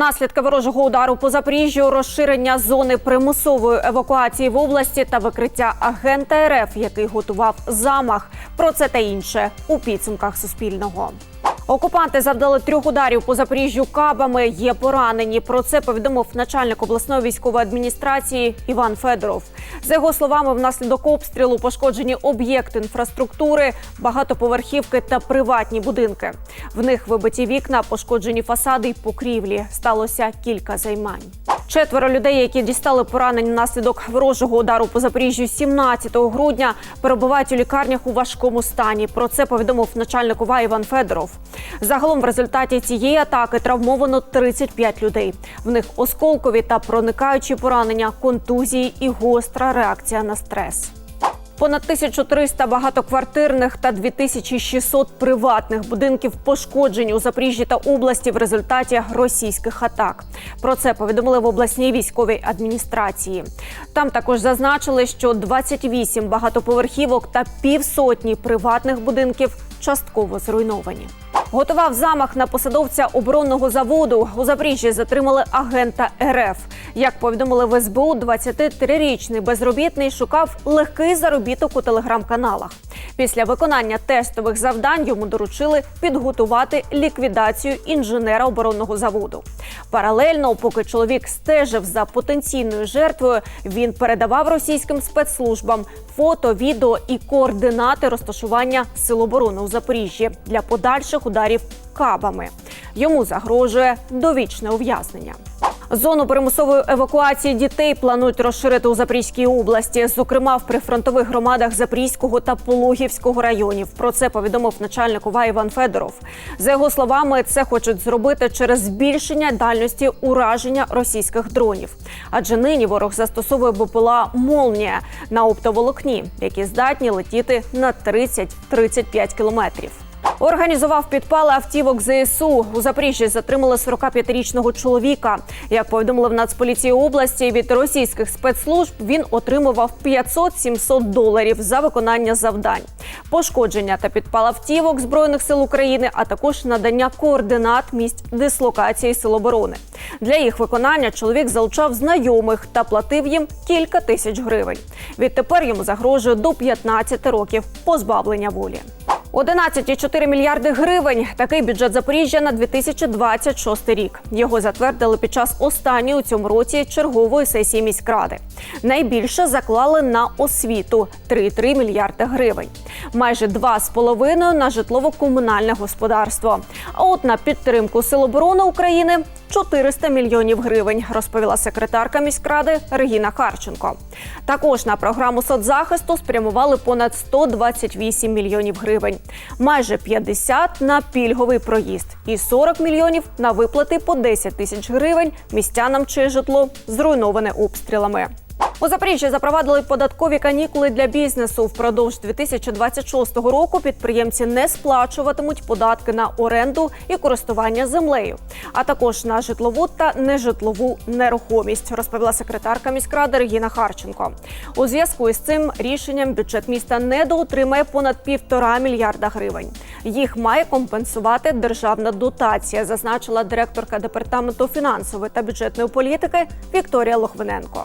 Наслідки ворожого удару по Запоріжжю, розширення зони примусової евакуації в області та викриття агента РФ, який готував замах. Про це та інше у підсумках Суспільного. Окупанти завдали трьох ударів по Запоріжжю кабами. Є поранені. Про це повідомив начальник обласної військової адміністрації Іван Федоров. За його словами, внаслідок обстрілу пошкоджені об'єкти інфраструктури, багатоповерхівки та приватні будинки. В них вибиті вікна, пошкоджені фасади й покрівлі. Сталося кілька займань. Четверо людей, які дістали поранень внаслідок ворожого удару по Запоріжжю 17 грудня, перебувають у лікарнях у важкому стані. Про це повідомив начальник УВА Іван Федоров. Загалом в результаті цієї атаки травмовано 35 людей. В них осколкові та проникаючі поранення, контузії і гостра реакція на стрес. Понад 1300 багатоквартирних та 2600 приватних будинків пошкоджені у Запоріжжі та області в результаті російських атак. Про це повідомили в обласній військовій адміністрації. Там також зазначили, що 28 багатоповерхівок та півсотні приватних будинків частково зруйновані. Готував замах на посадовця оборонного заводу. У Запоріжжі затримали агента РФ. Як повідомили в СБУ, 23-річний безробітний шукав легкий заробіток у телеграм-каналах. Після виконання тестових завдань йому доручили підготувати ліквідацію інженера оборонного заводу. Паралельно, поки чоловік стежив за потенційною жертвою, він передавав російським спецслужбам фото, відео і координати розташування сил оборони у Запоріжжі для подальших ударів кабами. Йому загрожує довічне ув'язнення. Зону примусової евакуації дітей планують розширити у Запорізькій області, зокрема в прифронтових громадах Запорізького та Пологівського районів. Про це повідомив начальник ОВА Іван Федоров. За його словами, це хочуть зробити через збільшення дальності ураження російських дронів. Адже нині ворог застосовує БПЛА «Молнія» на оптоволокні, які здатні летіти на 30-35 кілометрів. Організував підпали автівок ЗСУ. У Запоріжжі затримали 45-річного чоловіка. Як повідомили в Нацполіції області, від російських спецслужб він отримував 500-700 доларів за виконання завдань, пошкодження та підпал автівок збройних сил України, а також надання координат місць дислокації сил оборони. Для їх виконання чоловік залучав знайомих та платив їм кілька тисяч гривень. Відтепер йому загрожує до 15 років позбавлення волі. 11,4 мільярди гривень. Такий бюджет Запоріжжя на 2026 рік. Його затвердили під час останньої у цьому році чергової сесії міськради. Найбільше заклали на освіту 3,3 мільярди гривень. Майже 2,5 на житлово-комунальне господарство. А от на підтримку Сил оборони України 400 мільйонів гривень, розповіла секретарка міськради Регіна Харченко. Також на програму соцзахисту спрямували понад 128 мільйонів гривень, майже 50 на пільговий проїзд і 40 мільйонів на виплати по 10 тисяч гривень містянам, чиє житло зруйноване обстрілами. У Запоріжжі запровадили податкові канікули для бізнесу. Впродовж 2026 року підприємці не сплачуватимуть податки на оренду і користування землею, а також на житлову та нежитлову нерухомість, розповіла секретарка міськради Регіна Харченко. У зв'язку із цим рішенням бюджет міста недоотримає понад півтора мільярда гривень. Їх має компенсувати державна дотація, зазначила директорка департаменту фінансової та бюджетної політики Вікторія Лохвиненко.